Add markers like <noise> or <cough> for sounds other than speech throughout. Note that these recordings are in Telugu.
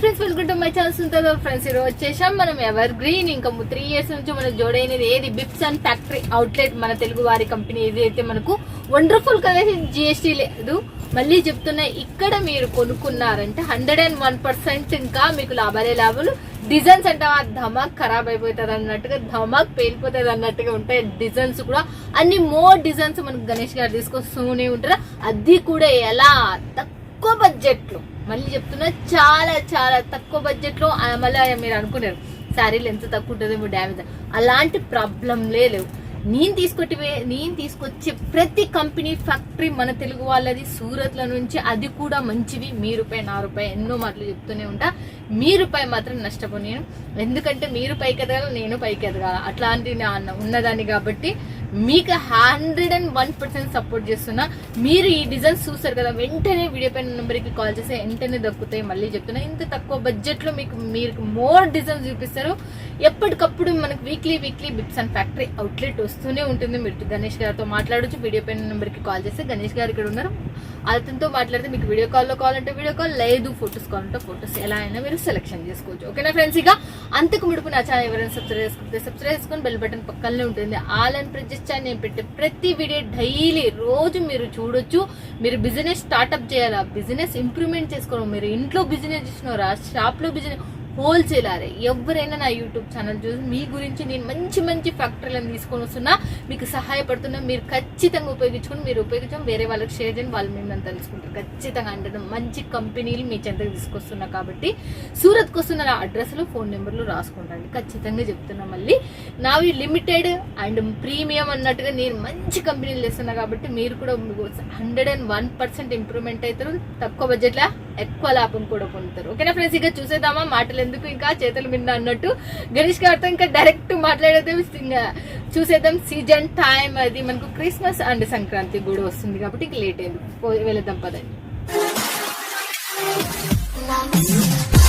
Friends welcome to my chance ఉంటుందో ఫ్రెండ్స్ ఈరోజు వచ్చేసాం మనం ఎవర్ గ్రీన్? ఇంకా త్రీ ఇయర్స్ నుంచి మనం జోడైనది ఏది? బిప్స్ అండ్ ఫ్యాక్టరీ అవుట్లెట్ మన తెలుగు వారి కంపెనీ ఏదైతే మనకు వండర్ఫుల్ కదా జిఎస్టీ లేదు. మళ్ళీ చెప్తున్నా ఇక్కడ మీరు కొనుక్కున్నారంటే హండ్రెడ్ అండ్ వన్ పర్సెంట్ ఇంకా మీకు లాభాలే లాభాలు. డిజైన్స్ అంటే ఆ ధమాక్ ఖరాబ్ అయిపోతుంది అన్నట్టుగా ధమాక్ పేలిపోతుంది అన్నట్టుగా ఉంటాయి డిజైన్స్ కూడా. అన్ని మోర్ డిజైన్స్ మనకు గణేష్ గారు తీసుకొస్తూనే ఉంటారు. అది కూడా ఎలా? తక్కువ బడ్జెట్లో మళ్ళీ చెప్తున్నా చాలా చాలా తక్కువ బడ్జెట్లో మళ్ళీ మీరు అనుకున్నారు శారీలు ఎంత తక్కువ ఉంటుందేమో డ్యామేజ్ అలాంటి ప్రాబ్లంలే లేవు. నేను తీసుకొట్టి నేను తీసుకొచ్చే ప్రతి కంపెనీ ఫ్యాక్టరీ మన తెలుగు వాళ్ళది సూరత్లో నుంచి అది కూడా మంచివి మీ రూపాయి నా రూపాయి ఎన్నో మాటలు చెప్తూనే ఉంటా. మీ రూపాయి మాత్రం నష్టపోయాను ఎందుకంటే మీరు పైకి ఎదగాలి నేను పైకి ఎదగాల. అట్లాంటి ఉన్నదాన్ని కాబట్టి మీకు hundred and one percent support చేస్తున్నా. మీరు ఈ డిజైన్స్ చూస్తారు కదా వెంటనే వీడియో పైన నెంబర్కి కాల్ చేస్తే వెంటనే దక్కుతాయి మళ్ళీ చెప్తున్నా ఇంత తక్కువ బడ్జెట్లో మీకు మీరు మోర్ డిజైన్స్ చూపిస్తారు. ఎప్పటికప్పుడు మనకు వీక్లీ వీక్లీ బిప్స్ అండ్ ఫ్యాక్టరీ అవుట్లెట్ వస్తూనే ఉంటుంది. మీరు గణేష్ గారితో మాట్లాడొచ్చు వీడియో పైన నెంబర్కి కాల్ చేస్తే గణేష్ గారు ఇక్కడ ఉన్నారు. అతనితో మాట్లాడితే మీకు వీడియో కాల్లో కాల్ అంటే వీడియో కాల్ లేదు ఫొటోస్ కావాలంటే ఫొటోస్ ఎలా అయినా మీరు సెలెక్షన్ చేసుకోవచ్చు. ఓకేనా ఫ్రెండ్స్ ఇక అంతకు ముడుపు నా ఛానల్ ఎవరైనా సబ్స్క్రైబ్ చేసుకుంటే సబ్స్క్రైబ్ చేసుకొని బెల్ బటన్ పక్కనే ఉంటుంది. ఆల్ అండ్ ప్రెస్ ఛానల్ నేను పెట్టే ప్రతి వీడియో డైలీ రోజు మీరు చూడొచ్చు. మీరు బిజినెస్ స్టార్ట్అప్ చేయాలా? బిజినెస్ ఇంప్రూవ్మెంట్ చేసుకోవడం మీరు ఇంట్లో బిజినెస్ చేసినారా షాప్లో బిజినెస్ హోల్సేలరే. ఎవరైనా నా యూట్యూబ్ ఛానల్ చూసి మీ గురించి నేను మంచి మంచి ఫ్యాక్టరీలను తీసుకొని వస్తున్నా మీకు సహాయపడుతున్నా మీరు ఖచ్చితంగా ఉపయోగించుకొని మీరు ఉపయోగించడం వేరే వాళ్ళకి షేర్ చేయండి వాళ్ళు మిమ్మల్ని తెలుసుకుంటారు. ఖచ్చితంగా అంటే మంచి కంపెనీలు మీ చెంతకు తీసుకొస్తున్నా కాబట్టి సూరత్కి వస్తున్న నా అడ్రస్లో ఫోన్ నెంబర్లు రాసుకుంటాను ఖచ్చితంగా చెప్తున్నా మళ్ళీ. నావి లిమిటెడ్ అండ్ ప్రీమియం అన్నట్టుగా నేను మంచి కంపెనీలు చేస్తున్నా కాబట్టి మీరు కూడా hundred and one percent improvement అవుతారు తక్కువ బడ్జెట్లో ఎక్కువ లాభం కూడా పొందుతారు. ఓకేనా ఫ్రెండ్స్? ఇక చూసేద్దామా? మాటలు ఎందుకు ఇంకా? చేతులు మిన్న అన్నట్టు. గణేష్ గారితో ఇంకా డైరెక్ట్ మాట్లాడేది చూసేద్దాం. సీజన్ టైం అది మనకు క్రిస్మస్ అండ్ సంక్రాంతి కూడా వస్తుంది కాబట్టి ఇంక లేట్ అయింది పో- వెళదాం పదండి.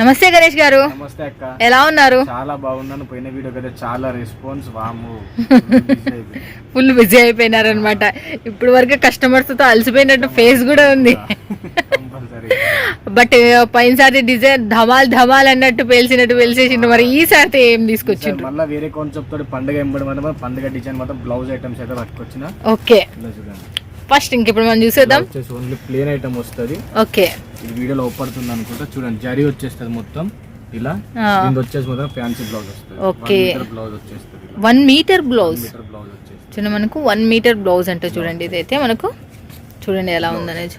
నమస్తే గణేష్ గారు. నమస్తే అక్క. ఎలా ఉన్నారు? చాలా బాగున్నాను. పోయిన వీడియో కదా చాలా రెస్పాన్స్ వాము ఫుల్ బిజీ అయిపోయినారు అనమాట ఇప్పుడు వరకు కస్టమర్స్తో అలసిపోయినట్టు ఫేస్ కూడా ఉంది. బట్ పైనసారి డిజైన్ ధమాల్ ధమాల్ అన్నట్టు పేల్చినట్టు పేల్చేసిండు మరి ఈసారి ఏం తీసుకొచ్చిండ్రు? మళ్ళీ వేరే కాన్సెప్ట్ తోటి పండుగ ఎంబడి పండుగ డిజైన్ మాత్రం బ్లౌజ్ ఐటమ్స్ అయితే పట్టుకొచ్చిన. ఓకే ఫస్ట్ ఇంక ఇప్పుడు మనం చూసేద్దాం. ఓన్లీ ప్లేన్ ఐటమ్ వస్తుంది. ఓకే ఇది వీడియోలో ఒప్పడుతుంది అనుకుంటా. చూడండి జరీ వచ్చేస్తుంది మొత్తం. ఇలా వచ్చేసి మొత్తం ఫ్యాన్సీ బ్లౌజ్ వస్తుంది. Okay. బ్లౌజ్ వచ్చేస్తుంది వన్ మీటర్ బ్లౌజ్ బ్లౌజ్ వచ్చేస్తుంది. చూడండి మనకు వన్ మీటర్ బ్లౌజ్ అంటే చూడండి ఇదైతే మనకు చూడండి ఎలా ఉందనేది.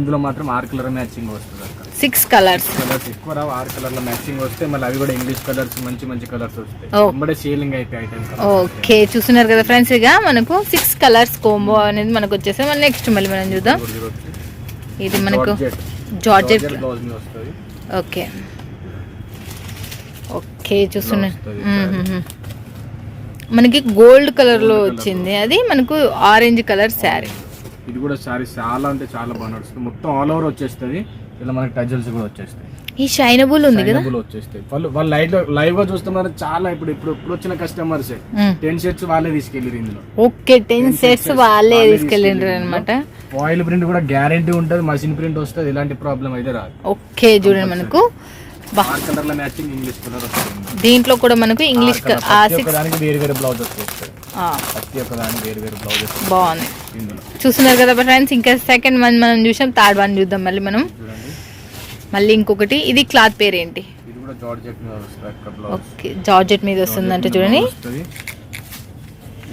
ఇందులో మాత్రం ఆరు కలర్ మ్యాచింగ్ వస్తుంది సిక్స్ కలర్స్ కలర్స్ ఎక్కువ రావు ఆరు కలర్ల మ్యాచింగ్ వస్తే మళ్ళీ అవి కూడా ఇంగ్లీష్ కలర్స్ మంచి మంచి కలర్స్ వస్తాయి. వెంబడే సేలింగ్ అయిపోయి ఐటమ్ ఓకే చూస్తున్నారు కదా ఫ్రెండ్స్ ఇక మనకు సిక్స్ కలర్స్ కోంబో అనేది మనకు వచ్చేసి మళ్ళీ నెక్స్ట్ మళ్ళీ మనం చూద్దాం. ఇది మనకు జార్జెట్ ఓకే. ఓకే చూస్తున్నా. మనకి గోల్డ్ కలర్లో వచ్చింది. అది మనకు ఆరెంజ్ కలర్ శారీ. ఇది కూడా సారీ చాలా అంటే చాలా బాగా నడుస్తుంది. మొత్తం ఆల్ ఓవర్ వచ్చేస్తుంది. ఇలా మనకి టజల్స్ కూడా వచ్చేస్తాయి. ఈ షైనబుల్ ఉంది కదా? వచ్చేస్తాయి వాళ్ళు వాళ్ళు లైవ్ లైవ్గా చూస్తున్నారు చాలా ఇప్పుడు ఇప్పుడు ఇప్పుడు వచ్చిన కస్టమర్స్. టెన్ షర్ట్స్ వాళ్ళే తీసుకెళ్ళారు ఇందులో. ఓకే టెన్ సెట్స్ వాళ్ళే తీసుకెళ్ళిండ్రు. అనమాట ఆయిల్ ప్రింట్ కూడా గ్యారంటీ ఉంటుంది మషిన్ ప్రింట్ వస్తుంది ఎలాంటి ప్రాబ్లం అయితే రాదు. ఓకే చూడండి మనకు. దీంట్లో కూడా మనకు ఇంగ్లీష్ బాగుంది చూస్తున్నారు కదా ఫ్రెండ్స్ ఇంకా సెకండ్ వన్ మనం చూసాం థర్డ్ వన్ చూద్దాం మళ్ళీ మనం. చూడండి మళ్ళీ ఇంకొకటి ఇది క్లాత్ పేరు ఏంటి? ఓకే జార్జెట్ మీద వస్తుందంటే చూడండి.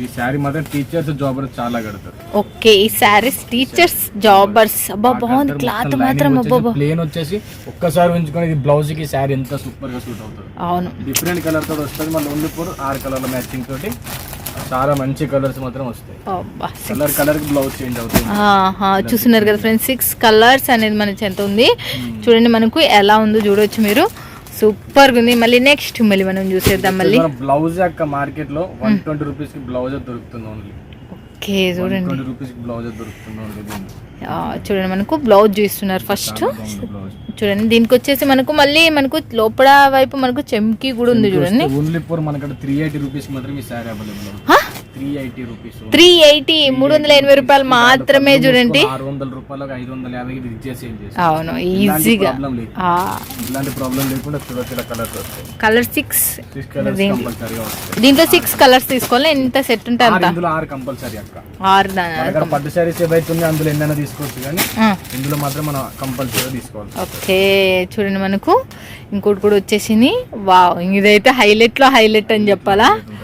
ఈ శారీ మాత్రం టీచర్స్ చాలా కడతారు. ఓకే ఈ శారీస్ టీచర్స్ జాబర్స్ అబ్బా బాగుంది క్లాత్ మాత్రం అబ్బా ప్లేన్ వచ్చేసి ఒక్కసారి ఉంచుకొని ఇది బ్లౌజ్కి శారీ ఎంత సూపర్గా సూట్ అవుతుంది. అవును. డిఫరెంట్ కలర్ తోటి వస్తుంది మళ్ళీ ఓన్లీ ఫోర్ ఆరు కలర్ల మ్యాచింగ్ తోటి. చాలా మంచి కలర్స్ మాత్రం వస్తాయి. కలర్ కలర్ బ్లౌజ్ చేంజ్ అవుతుంది. చూస్తున్నారు కదా ఫ్రెండ్స్ సిక్స్ కలర్స్ అనేది మనకి ఎంత ఉంది? చూడండి మనకు ఎలా ఉందో చూడొచ్చు మీరు. సూపర్ ఉంది. మళ్ళీ నెక్స్ట్ మళ్ళీ మనం చూసేద్దాం మళ్ళీ. బ్లౌజ్ అక్క మార్కెట్లో వన్ ట్వంటీ రూపీస్కి బ్లౌజ్ దొరుకుతుంది ఓన్లీ ఓకే చూడండి. ట్వంటీ రూపీస్ బ్లౌజ్ దొరుకుతుంది చూడండి మనకు బ్లౌజ్ చూస్తున్నారు ఫస్ట్ చూడండి దీనికి వచ్చేసి మనకు మళ్ళీ మనకు లోపల వైపు మనకు చెంకి కూడా ఉంది చూడండి. ఓన్లీ ఫోర్ మనకి త్రీ ఎయిటీ రూపీస్ మాత్రం ఈ సారీ అవైలబుల్ త్రీ ఎయిటీ మూడు వందల ఎనభై రూపాయలు మాత్రమే చూడండి. ఆరు వందల రూపాయలకు ఐదు వందల యాభై రిజెక్ట్ సేల్ చేసి. అవును ఈజీగా ఇలాంటి ప్రాబ్లం లేకుండా చూడొచ్చు కలర్స్ వస్తాయి. కలర్ సిక్స్ దీంట్లో సిక్స్ కలర్స్ తీసుకోవాలి. ఎంత సెట్ ఉంటే ఆరు అంత. ఇందులో ఆరు కంపల్సరీ అక్క. ఆరు మన దాని దగ్గర పట్టు శారీస్ ఏవైతుంది అందులో ఎన్నైనా తీసుకోవచ్చు కానీ ఆ, ఇందులో మాత్రం మనం కంపల్సరీ తీసుకోవాలి. ఓకే చూడండి మనకు. ఇంకోటి కూడా వచ్చేసింది. వావ్ ఇదైతే హైలైట్లో హైలైట్ అని చెప్పాలా? ఉంటుంది.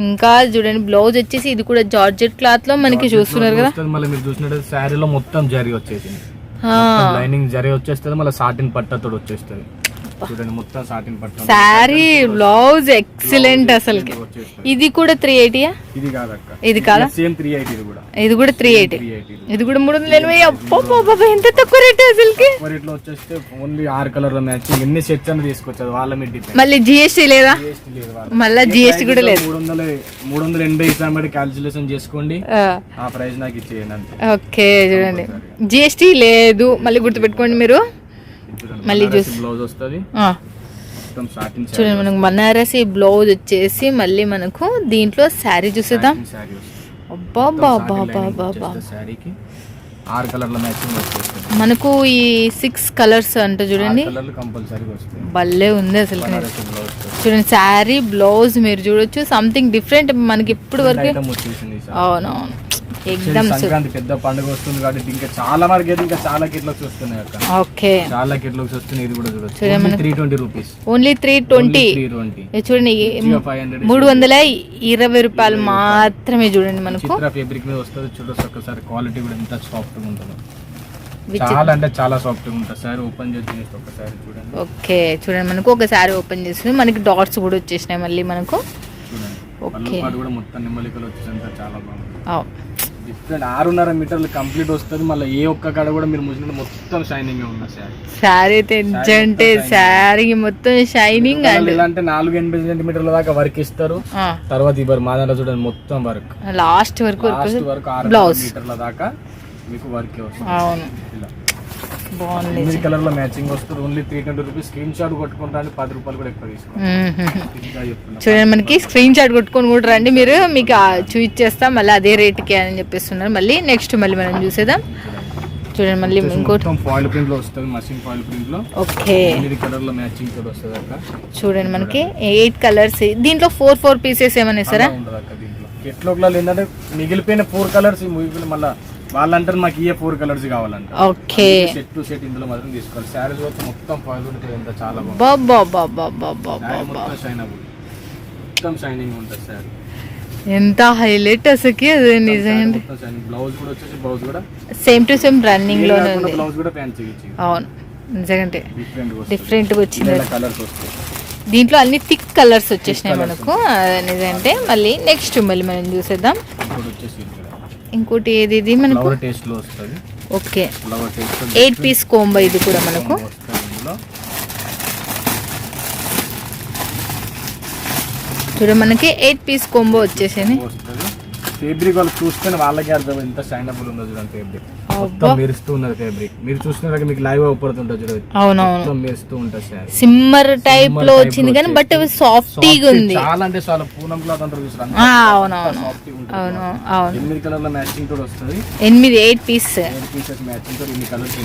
ఇంకా చూడండి బ్లౌజ్ వచ్చేసి ఇది కూడా జార్జెట్ క్లాత్లో మనకి చూస్తున్నారు కదా. మళ్ళీ మీరు చూసినట్టు శారీలో మొత్తం జరీ వచ్చేసింది. లైనింగ్ జరీ వచ్చేస్తుంది మళ్ళీ సాటిన్ పట్టతో వచ్చేస్తుంది. చూడండి మొత్తం సాటిన్ పట్ట శారీ బ్లౌజ్ ఎక్సలెంట్ అసలుకి. వచ్చేస్తుంది ఇది కూడా త్రీ ఎయిటీయా ఇది కాదక్క. ఇది కాదా? సేమ్ త్రీ ఎయిటీ ఇది కూడా. ఇది కూడా త్రీ ఎయిటీ ఇది. కూడా మూడు వందల ఎనభై. అబ్బో ఎంత తక్కువ రేట్ అసలుకి? ఇట్లా వచ్చేస్తే ఓన్లీ ఆరు కలర్ మ్యాచింగ్ ఎన్ని సెట్స్ అని తీసుకోవచ్చు అది వాళ్ళ మీద డిపెండ్ మళ్ళీ జిఎస్టీ లేదా? మళ్ళీ జిఎస్టీ కూడా లేదు. మూడు వందల మూడు వందల ఎనభై ఇస్తాం క్యాల్కులేషన్ చేసుకోండి. ఆ, ప్రైస్ నాకు ఇచ్చేయండి ఓకే చూడండి. జిఎస్టీ లేదు. మళ్ళీ గుర్తుపెట్టుకోండి మీరు. మళ్ళీ బ్లౌజ్ వస్తుంది. చూడండి మనకు బనారసి బ్లౌజ్ వచ్చేసి మళ్ళీ మనకు దీంట్లో శారీ చూసేద్దాం. మనకు ఈ సిక్స్ కలర్స్ అంటే చూడండి. భలే ఉంది అసలు చూడండి శారీ బ్లౌజ్ మీరు చూడొచ్చు సంథింగ్ డిఫరెంట్ మనకి ఇప్పుడు వరకు. అవునవును. సంక్రాంతి పెద్ద పండుగ వస్తుంది కాబట్టి ఇంకా చాలా వరకు అయితే ఇంకా చాలా కిట్లక్స్ వస్తున్నాయి అక్క. ఓకే. చాలా కిట్లక్స్ వస్తున్నాయి ఇది కూడా చూడొచ్చు. Three twenty rupees only three twenty చూడండి మూడు వందల ఇరవై రూపాయలు మాత్రమే చూడండి మనకు. ఫేబ్రిక్ మీద వస్తుంది చూడొచ్చు ఒక్కసారి క్వాలిటీ కూడా ఎంత సాఫ్ట్గా ఉంటుందో. చాలా అంటే చాలా సాఫ్ట్గా ఉంటుంది సార్. ఓపెన్ చేసి చూస్తే ఒక్కసారి చూడండి. ఓకే చూడండి మనకు. ఒక శారీ ఓపెన్ చేస్తుంది. మనకి డాట్స్ కూడా వచ్చేసినాయి మళ్ళీ మనకు. ఓకే. కూడా మొత్తం నిమ్మలికలు వచ్చేసంత చాలా బాగుంది. ఆరున్నర మీటర్లు కంప్లీట్ వస్తుంది మళ్ళీ ఏ ఒక్క కాడ కూడా మీరు ముసినట్టు మొత్తం షైనింగ్ ఉంది సార్ శారీ. అయితే అంటే శారీ మొత్తం షైనింగ్ ఎలా అంటే నాలుగు ఎనిమిది సెంటీమీటర్ల దాకా వర్క్ ఇస్తారు. తర్వాత ఇవ్వరు మా దాంట్లో చూడండి మొత్తం వర్క్ లాస్ట్ వరకు లాస్ట్ వరకు ఆరు. మీటర్ల దాకా మీకు వర్క్ ఇలా బాగుంది ఎనిమిది కలర్లో మ్యాచింగ్ వస్తుంది. Only three twenty rupees screenshot కొట్టుకుంటానికి పది రూపాయలు కూడా ఎక్కువ చెప్తున్నా. చూడండి మనకి స్క్రీన్ షాట్ కొట్టుకొని కూడా రండి మీరు. మీకు చూపించేస్తాం మళ్ళీ అదే రేట్కి అని చెప్పేస్తున్నారు. మళ్ళీ నెక్స్ట్ మళ్ళీ మనం చూసేద్దాం. చూడండి మళ్ళీ ఇంకోటి. ఫాయిల్ ప్రింట్లో వస్తుంది మషిన్ ఫాయిల్ ప్రింట్లో. ఓకే. ఎనిమిది కలర్లో మ్యాచింగ్ కూడా వస్తుంది అక్క. చూడండి మనకి ఎయిట్ కలర్స్ దీంట్లో ఫోర్ ఫోర్ పీసెస్ ఉండదు అక్క దీంట్లో. ఏంటంటే మిగిలిపోయిన ఫోర్ కలర్స్ మళ్ళీ వాళ్ళంటారు మాకు ఇయే ఫోర్ కలర్స్ కావాలంట. ఓకే. సెట్ టు సెట్ ఇందులో మాత్రం తీసుకోవాలి. శారీస్ మొత్తం మొత్తం ఫాయిల్ ఉంటుంది ఎంత చాలా బాగుంది బాబా బాబా బాబా శారీ మొత్తం షైన్ అవ్వదు మొత్తం షైనింగ్ ఉంటుంది శారీ ఎంత హైలైట్ అసలుకి అది నిజంగా. బ్లౌజ్ కూడా వచ్చేసి బ్లౌజ్ కూడా సేమ్ టు సేమ్ రన్నింగ్ ఉంది. బ్లౌజ్ కూడా ఇచ్చి. అవును. నిజంగా డిఫరెంట్గా వచ్చింది. కలర్స్ వస్తాయి. దీంట్లో అన్ని థిక్ కలర్స్ వచ్చేసినాయి మనకు. నిజంటే మళ్ళీ నెక్స్ట్ మళ్ళీ మనం చూసేద్దాం. ఇంకోటి ఏది ఇది మనకు? ఓకే. ఎయిట్ పీస్ కోంబో ఇది కూడా మనకు. చూడ మనకి ఎయిట్ పీస్ కోంబో వచ్చేసింది. ఫేబ్రిక్ వాళ్ళు చూస్తేనే వాళ్ళకి అర్థం ఎంత షైనబుల్ ఉందో చూడండి ఫేబ్రిక్ మొత్తం అబ్బా. మెరుస్తూ ఉన్నది ఫేబ్రిక్ మీరు చూసినాక మీకు లైవ్ అవుపడుతుంటుంది చూడండి అవునవును. మొత్తం మెరుస్తూ ఉంటుంది సార్. సిమ్మర్ టైప్లో వచ్చింది కానీ బట్ సాఫ్టీగా ఉంది. చాలా అంటే చాలా పూనం క్లాత్ అంటారు చూసారు? ఆ, అవునవును. అవును అవును. ఎనిమిది కలర్ల మ్యాచింగ్ వస్తుంది. ఎనిమిది eight piece pieces matching colours.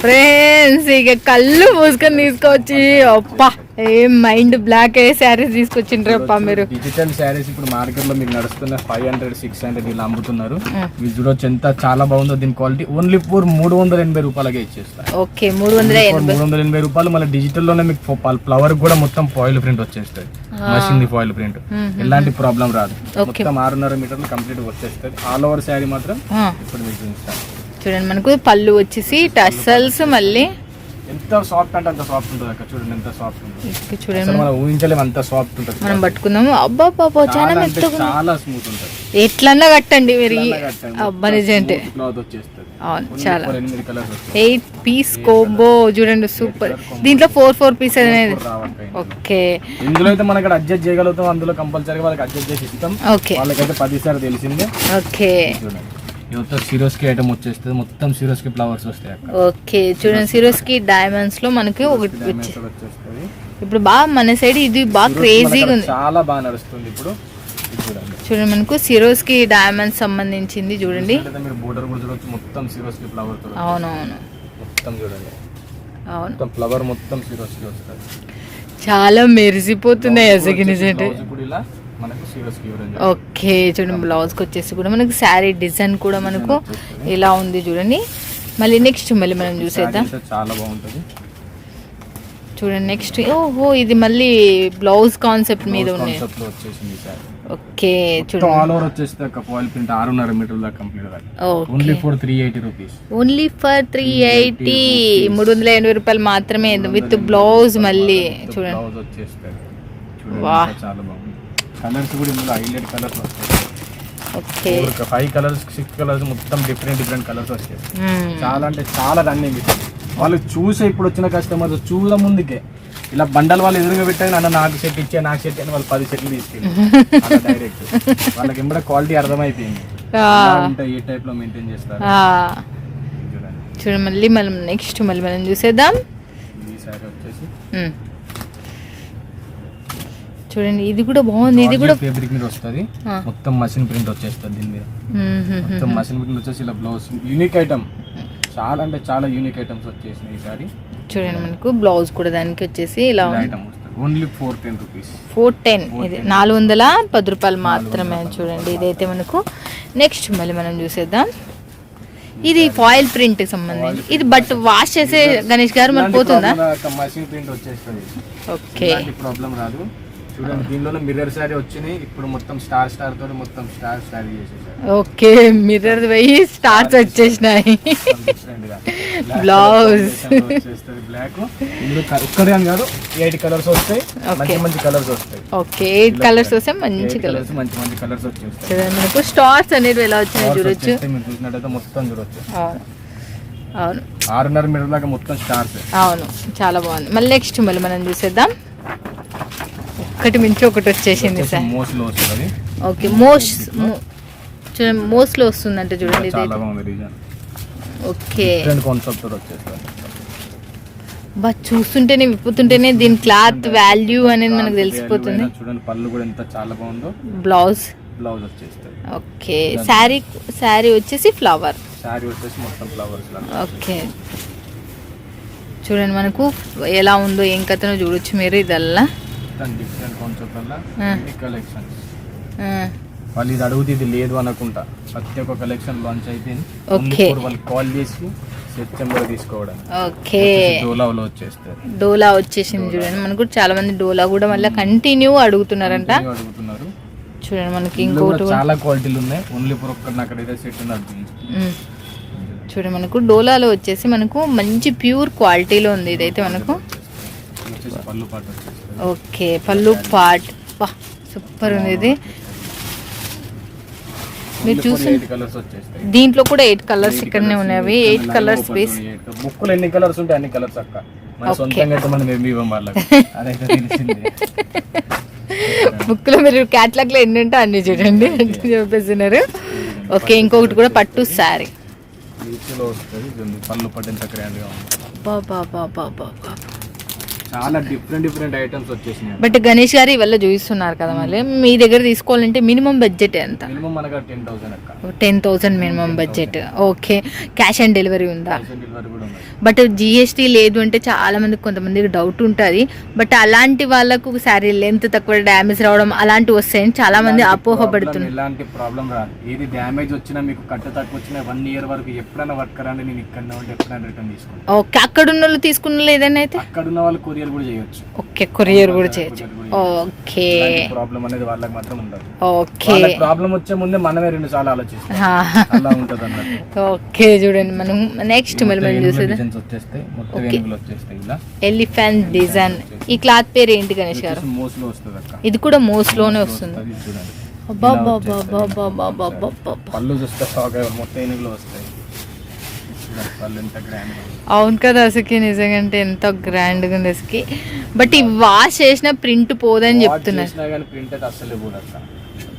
Friends ఇక కళ్ళు మూసుకొని తీసుకొచ్చి అప్పా ఏం మైండ్ బ్లాక్ అయ్యే శారీస్ తీసుకొచ్చిండ్రు అప్ప మీరు. డిజిటల్ శారీస్ ఇప్పుడు మార్కెట్లో మీకు నడుస్తున్న ఫైవ్ హండ్రెడ్ సిక్స్ హండ్రెడ్ ఇలా అమ్ముతున్నారు. మీరు చూడొచ్చు ఎంత చాలా బాగుందో దీని క్వాలిటీ ఓన్లీ ఫోర్ మూడు వందల ఎనభై రూపాయలకే ఇచ్చేస్తారు ఓకే మూడు వందల మూడు వందల ఎనభై రూపాయలు మళ్ళీ డిజిటల్లోనే మీకు ఫ్లవర్ కూడా మొత్తం ఫాయిల్ ప్రింట్ వచ్చేస్తుంది. మషిన్ ది ఫాయిల్ ప్రింట్ ఎలాంటి ప్రాబ్లం రాదు. మొత్తం ఆరున్నర మీటర్లు కంప్లీట్ వచ్చేస్తుంది. ఆల్ ఓవర్ శారీ మాత్రం ఇప్పుడు మీకు చూడండి మనకు పళ్ళు వచ్చేసి టసల్స్ మళ్ళీ ఎంత సాఫ్ట్ అంటే అంత సాఫ్ట్ ఉంటుంది అక్కడ చూడండి ఎంత సాఫ్ట్ ఉంటుంది చూడండి. మనం ఊహించలేము అంత సాఫ్ట్ ఉంటుంది. మనం పట్టుకుందాము. అబ్బా పాప చాలా మెత్తగా స్మూత్ ఉంటుంది. ఎట్లన్నా కట్టండి మీరు. అబ్బా నిజంటే. క్లాత్ వచ్చేస్తుంది. అవును చాలా. ఎయిట్ పీస్ కోంబో చూడండి సూపర్ దీంట్లో ఫోర్ ఫోర్ పీస్ అనేది. ఓకే ఇందులో. అయితే మనకి అడ్జస్ట్ చేయగలుగుతాం అందులో కంపల్సరీగా వాళ్ళకి అడ్జస్ట్ చేసి ఇస్తాం. ఓకే వాళ్ళకైతే పది సార్లు తెలిసిందే. ఓకే చూడండి. సిరోస్కి ఐటమ్ వచ్చేస్తుంది. మొత్తం సిరోస్కి ఫ్లవర్స్ వస్తాయి ఓకే చూడండి సిరోస్కి డైమండ్స్లో మనకి ఒకటి వచ్చేస్తుంది. ఇప్పుడు బాగా మన సైడ్ ఇది బాగా క్రేజీగా ఉంది. చాలా బాగా నడుస్తుంది ఇప్పుడు. చూడండి. మనకు సిరోస్కి డైమండ్స్ సంబంధించింది చూడండి. చూసినట్లయితే మీరు బోర్డర్ కూడా చూడొచ్చు. మొత్తం సిరోస్కి ఫ్లవర్తో అవునవును. మొత్తం చూడండి. అవును. ఫ్లవర్ మొత్తం సిరోస్కి వస్తుంది. చాలా మెరిసిపోతున్నాయి అసలు నిజంటే మనకు ఓకే చూడండి బ్లౌజ్కి వచ్చేసి కూడా మనకు శారీ డిజైన్ కూడా మనకు ఇలా ఉంది చూడండి. మళ్ళీ నెక్స్ట్ మళ్ళీ మనం చూసేద్దాం. చాలా బాగుంటుంది. చూడండి నెక్స్ట్ ఓహో ఇది మళ్ళీ బ్లౌజ్ కాన్సెప్ట్ మీద ఉన్నాయి. ఓకే చూడండి. ఆల్ ఓవర్ వచ్చేస్తే ఒక ఫాయిల్ ప్రింట్ ఆరున్నర మీటర్ దాకా complete only okay. For three eighty rupees only for three eighty మూడు వందల ఎనభై రూపాయలు మాత్రమే విత్ బ్లౌజ్ మళ్ళీ చూడండి. బ్లౌజ్ చాలా బాగుంది. కలర్స్ కూడా ఇందులో హైలైట్ కలర్స్ వస్తాయి. Okay. Five colours six colours మొత్తం డిఫరెంట్ డిఫరెంట్ కలర్స్ వచ్చాయి. చాలా అంటే చాలా రన్నింగ్ వాళ్ళు చూసే ఇప్పుడు వచ్చిన కస్టమర్స్ చూడ ముందుకే ఇలా బండలు వాళ్ళు ఎదురుగా పెట్టాను అన్న నాకు సెట్ ఇచ్చే నాకు సెట్ అని వాళ్ళు పది సెట్లు తీసుకెళ్ళి డైరెక్ట్ వాళ్ళకి ఎంబడ క్వాలిటీ అర్థమైపోయింది. ఉంటాయి ఏ టైప్లో మెయింటైన్ చేస్తారు. చూడండి. మళ్ళీ మనం నెక్స్ట్ మళ్ళీ మనం చూసేద్దాం. ఈ సారీ వచ్చేసి. చూడండి ఇది కూడా బాగుంది ఇది కూడా ఫేబ్రిక్ మీద వస్తుంది. మొత్తం మషిన్ ప్రింట్ వచ్చేస్తుంది దీని మీద. మొత్తం. మషిన్ ప్రింట్ వచ్చేసి ఇలా బ్లౌజ్ యూనిక్ ఐటమ్ చాలా అంటే చాలా యూనిక్ ఐటమ్స్ వచ్చేసినాయి ఈ సారీ చూడండి మనకు బ్లౌజ్ కూడా దానికి వచ్చేసి ఇలా item only four ten rupees four ten ఇది నాలుగు వందల పది రూపాయలు మాత్రమే చూడండి. ఇదైతే మనకు నెక్స్ట్ మళ్ళీ మనం చూసేద్దాం. ఇది ఫాయిల్ ప్రింట్ సంబంధించి. ఇది బట్ వాష్ చేసే గణేష్ గారు మరి పోతుందా? మషిన్ ప్రింట్ వచ్చేస్తుంది. ఓకే ప్రాబ్లం రాదు. చూడండి దీనిలో మిర్రర్ సారీ వచ్చినాయి. ఇప్పుడు మొత్తం స్టార్ స్టార్ తోటి మొత్తం స్టార్ స్టార్ చేసేసారు. ఓకే మిర్రర్ పోయి స్టార్స్ వచ్చేసినాయి. వచ్చేస్తుంది బ్లాక్ ఒక్కడే కాదు ఎయిట్ కలర్స్ వస్తాయి. మంచి మంచి కలర్స్ వస్తాయి. ఓకే ఎయిట్ కలర్స్ వస్తే మంచి కలర్స్ మంచి మంచి కలర్స్ వచ్చేస్తాయి. చూడండి మనకు స్టార్స్ అనేది ఎలా వచ్చినాయి Stars చూడొచ్చు. మీరు చూసినట్టయితే మొత్తం చూడొచ్చు. అవును అవును. ఆరున్నర మీటర్ దాకా మొత్తం స్టార్స్ అవును చాలా బాగుంది. మళ్ళీ నెక్స్ట్ మళ్ళీ మనం చూసేద్దాం. ఒకటి మించి ఒకటి వచ్చేసింది సార్. మోస్ట్లో వస్తుంది ఓకే మోస్ట్ చూడండి మోస్ట్లో వస్తుందంటే చూడండి ఇది. చాలా బాగుంది డిజైన్ ఓకే. కాన్సెప్ట్ వచ్చేస్తుంది బా చూస్తుంటేనే విప్పుతుంటేనే దీని క్లాత్ వాల్యూ అనేది మనకు తెలిసిపోతుంది. చూడండి పళ్ళు కూడా ఎంత చాలా బాగుందో. బ్లౌజ్. బ్లౌజ్ వచ్చేస్తుంది ఓకే శారీ శారీ వచ్చేసి ఫ్లవర్. వచ్చేసి మొత్తం ఫ్లవర్స్ ఓకే. చూడండి మనకు ఎలా ఉందో ఏం కథనో చూడొచ్చు మీరు ఇదల్లా. డిఫరెంట్ కాన్సెప్ట్ వల్ల ఆ, వాళ్ళు ఇది అడుగుతే ఇది లేదు అనకుండా ప్రతి ఒక్క కలెక్షన్ లాంచ్ అయిపోయింది. వాళ్ళు కాల్ చేసి సెప్టెంబర్ తీసుకోవడం. ఓకే. డోలాలో వచ్చేస్తారు. డోలా వచ్చేసింది చూడండి. మనకు చాలా మంది డోలా కూడా మళ్ళీ కంటిన్యూ అడుగుతున్నారంట. అడుగుతున్నారు. చూడండి మనకి ఇంకోటి చాలా క్వాలిటీలు ఉన్నాయి. ఓన్లీ ఫర్ ఒక్కరిని అక్కడైతే సెట్ ఉంది. చూడండి మనకు డోలాలో వచ్చేసి మనకు మంచి ప్యూర్ క్వాలిటీలో ఉంది ఇదైతే మనకు. ఓకే పళ్ళు పాట్. సూపర్ ఉంది ఇది. మీరు చూసి దీంట్లో కూడా ఎయిట్ కలర్స్ ఇక్కడనే ఉన్నాయి. ఎయిట్ కలర్స్ బేస్ బుక్కులు ఎన్ని కలర్స్ ఉంటాయి? అన్ని కలర్స్ అక్క. మన Okay. సొంతంగా అయితే మనం ఏమి ఇవ్వం వాళ్ళకి. <laughs> అదైతే తెలిసింది. బుక్లో మీరు క్యాట్లాగ్లో ఎన్ని ఉంటే అన్ని చూడండి. అంటే చెప్పేస్తున్నారు. ఓకే ఇంకొకటి కూడా పట్టు శారీ. ఉంది. బాబా బాబా బాబా చాలా డిఫరెంట్ డిఫరెంట్ ఐటమ్స్ వచ్చేసినాయి. బట్ గణేష్ గారు ఇవల్ల చూపిస్తున్నారు కదా మళ్ళీ. మీ దగ్గర తీసుకోవాలంటే మినిమం బడ్జెట్ ఎంత మినిమం మనకు టెన్ థౌసండ్ అక్క. Ten thousand minimum budget okay. Cash on delivery ఉందా? బట్ జిఎస్టీ లేదు అంటే చాలా మందికి కొంతమందికి డౌట్ ఉంటుంది. బట్ అలాంటి వాళ్ళకు శారీ లెంత్ తక్కువ డ్యామేజ్ రావడం అలాంటివి వస్తాయని చాలా మంది problem, ఇలాంటి ప్రాబ్లం రాదు. ఏది డ్యామేజ్ వచ్చినా మీకు కట్ట తక్కువ వచ్చినా వన్ ఇయర్ వరకు ఎప్పుడైనా పట్టుకరండి నేను ఇక్కడ ఉంటే ఎప్పుడైనా రిటర్న్ తీసుకుంటాను ఓకే. అక్కడ ఉన్న వాళ్ళు తీసుకున్న ఏదైనా అయితే? అక్కడ ఉన్న వాళ్ళు కొరియర్ కూడా చేయొచ్చు. ఓకే కొరియర్ కూడా చేయొచ్చు. ఓకే. ప్రాబ్లం అనేది వాళ్ళకి మాత్రం ఉండదు. ఓకే. వాళ్ళకి ప్రాబ్లం వచ్చే ముందే మనమే రెండు సార్లు ఆలోచిస్తాం. అలా ఉంటది అన్నట్టు ఓకే చూడండి మనం నెక్స్ట్ మళ్ళీ మనం చూసేది డిజైన్స్ వచ్చేస్తాయి మొత్తం Okay. ఏనుగులు వచ్చేస్తాయి ఇలా. ఎలిఫెంట్ డిజైన్ ఈ క్లాత్ పేరు ఏంటి గణేష్ గారు? మోస్ట్లో వస్తుంది. అక్క ఇది కూడా మోస్లోనే వస్తుంది. పళ్ళు చూస్తే షాక్ అయ్యారు మొత్తం ఏనుగులు వస్తాయి చూడండి, పళ్ళు ఎంత గ్రాండ్ అవును కదా అసలుకి నిజంగా అంటే ఎంత గ్రాండ్గా ఉంది అసలుకి బట్ ఈ వాష్ చేసిన ప్రింట్ పోదని చెప్తున్నారు.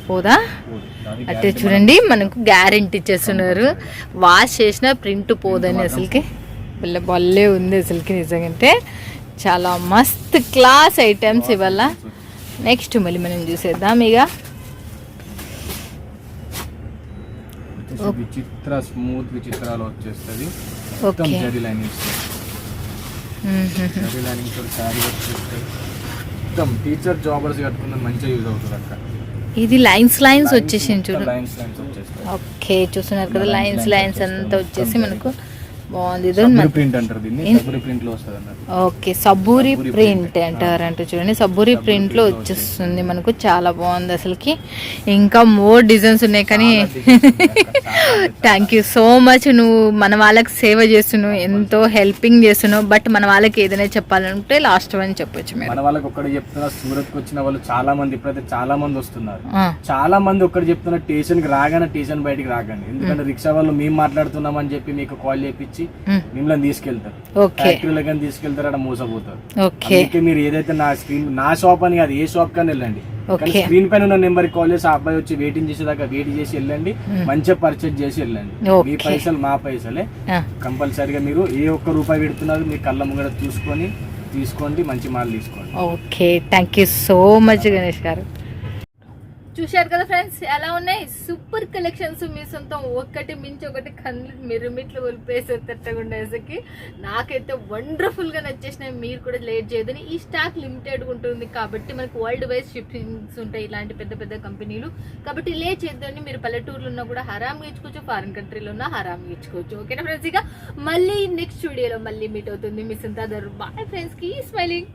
పోదా అంటే చూడండి మనకు గ్యారెంటీ ఇచ్చేస్తున్నారు. వాష్ చేసిన ప్రింట్ పోదని అసలుకి. భలే భలే ఉంది అసలుకి నిజంగా చాలా మస్త్ క్లాస్ ఐటమ్స్ ఇవాళ. నెక్స్ట్ మళ్ళీ మనం చూసేద్దాం ఇక. విచిత్ర స్మూత్ విచిత్రాలు వచ్చేస్తుంది. మొత్తం జరీ లైనింగ్స్. జరీ లైనింగ్స్ శారీ వచ్చేస్తుంది. మొత్తం టీచర్ జాబర్స్ కట్టుకున్న మంచిగా యూజ్ అవుతుంది అక్క. ఇది లైన్స్ లైన్స్ వచ్చేసింది చూడు. లైన్స్ లైన్స్ వచ్చేస్తాయి. ఓకే చూస్తున్నారు కదా లైన్స్ లైన్స్ అంతా వచ్చేసి మనకు బాగుంది. ప్రింట్ అంటారు దీన్ని. సబ్బురి ప్రింట్లో వస్తుంది అన్నట్టు ఓకే సబ్బూరి సబ్బూరి ప్రింట్ print. అంటారంట చూడండి. సబ్బూరి ప్రింట్లో వచ్చేస్తుంది మనకు. చాలా బాగుంది అసలుకి. ఇంకా మోర్ డిజైన్స్ ఉన్నాయి కానీ థ్యాంక్ యూ సో మచ్ నువ్వు మన వాళ్ళకి సేవ చేస్తున్నావు ఎంతో హెల్పింగ్ చేస్తున్నావు బట్ మన వాళ్ళకి ఏదైనా చెప్పాలంటే లాస్ట్ వన్ చెప్పొచ్చు మన వాళ్ళకి ఒక్కటి చెప్తున్నా సూరత్ వచ్చిన వాళ్ళు చాలా మంది ఇప్పుడైతే చాలా మంది వస్తున్నారు. చాలా మంది ఒక్కటి చెప్తున్నా స్టేషన్కి రాగానే స్టేషన్ బయటికి రాకండి. ఎందుకంటే రిక్షా వాళ్ళు మేము మాట్లాడుతున్నామని చెప్పి మీకు కాల్ చేపించి ఉమ్, మిమ్మల్ని తీసుకెళ్తారు. ఓకే ఫ్యాక్టరీలో కానీ తీసుకెళ్తారు అక్కడ మోసపోతారు. ఓకే అందుకే మీరు ఏదైతే నా స్క్రీన్ నా షాప్ అని కాదు ఏ షాప్ కానీ వెళ్ళండి స్క్రీన్ పైన ఉన్న నెంబర్ కాల్ చేసి ఆ అబ్బాయి వచ్చి వెయిటింగ్ చేసేదాకా వెయిట్ చేసి వెళ్ళండి. మంచిగా పర్చేజ్ చేసి వెళ్ళండి. మీ పైసలు మా పైసలే. ఆ, కంపల్సరీగా మీరు ఏ ఒక్క రూపాయి పెడుతున్నారు మీ కళ్ళ ముంగడ చూసుకొని తీసుకోండి మంచి మాల్ తీసుకోండి. Okay thank you so much Ganesh గారు. చూశారు కదా ఫ్రెండ్స్? ఎలా ఉన్నాయి? సూపర్ కలెక్షన్స్ మీ సొంతం. ఒక్కటి మించి ఒకటి కళ్ళు మిరుమిట్లు ఒలిపేసేటట్టుగా ఉండేసరికి నాకైతే వండర్ఫుల్గా నచ్చేసినాయి. మీరు కూడా లేట్ చేయదని ఈ స్టాక్ లిమిటెడ్ ఉంటుంది కాబట్టి మనకు వరల్డ్ వైజ్ షిఫ్టింగ్స్ ఉంటాయి ఇలాంటి పెద్ద పెద్ద కంపెనీలు. కాబట్టి లేట్ చేద్దని మీరు పల్లెటూరులో ఉన్నా కూడా హరామ్ ఇచ్చుకోవచ్చు ఫారిన్ కంట్రీలో ఉన్నా హరామ్ ఇచ్చుకోవచ్చు ఓకేనా ఫ్రెండ్స్? ఇక మళ్ళీ నెక్స్ట్ వీడియోలో మళ్ళీ మీట్ అవుతుంది. మీ సొంత బాయ్ ఫ్రెండ్స్కి స్మైలింగ్